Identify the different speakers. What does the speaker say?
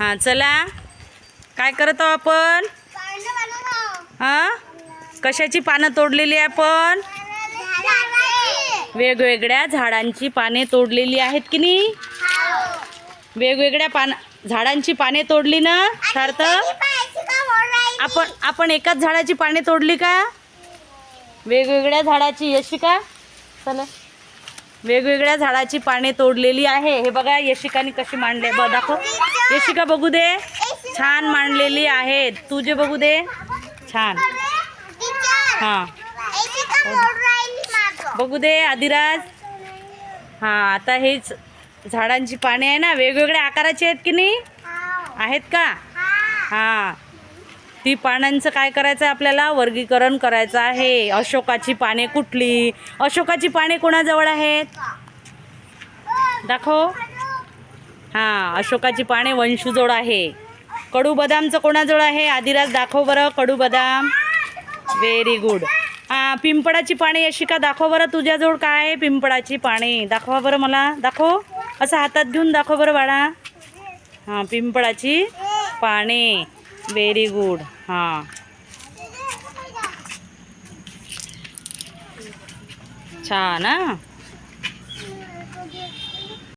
Speaker 1: हां चला. काय करत आहो आपण? हां? कशाची पानं तोडलेली आहे आपण? वेगवेगळ्या झाडांची पाने तोडलेली आहेत की नाही? वेगवेगळ्या पान झाडांची पाने तोडली ना सार्थ? आपण आपण एकाच झाडाची पाने तोडली का? वेगवेगळ्या झाडाची यशी का? चला. वेगवेगळ्या झाडाची पाने तोडलेली आहे. हे बघा यशिकाने कशी मांडले ब दाखव. यशिका बघू दे. छान मांडलेली आहेत तुझे बघू दे. छान. हां. बघू दे आदिराज. हां आता हेच झाडांची पाने आहे ना वेगवेगळ्या आकाराची आहेत की नाही? आहेत का? हां. ती पानांचं काय करायचं आहे आपल्याला? वर्गीकरण करायचं आहे. अशोकाची पाने कुठली? अशोकाची पाने कोणाजवळ आहेत? दाखव. हां अशोकाची पाने वंशूजवळ आहे. कडू बदामचं कोणाजवळ आहे? आदिराज दाखव बरं. कडू बदाम. व्हेरी गुड हां पिंपळाची पाने अशी का? दाखव बरं तुझ्याजवळ काय आहे पिंपळाची पाने? दाखवा बरं मला. दाखव. असं हातात घेऊन दाखव बरं बाळा. हां पिंपळाची पाने. व्हेरी गुड हां. छान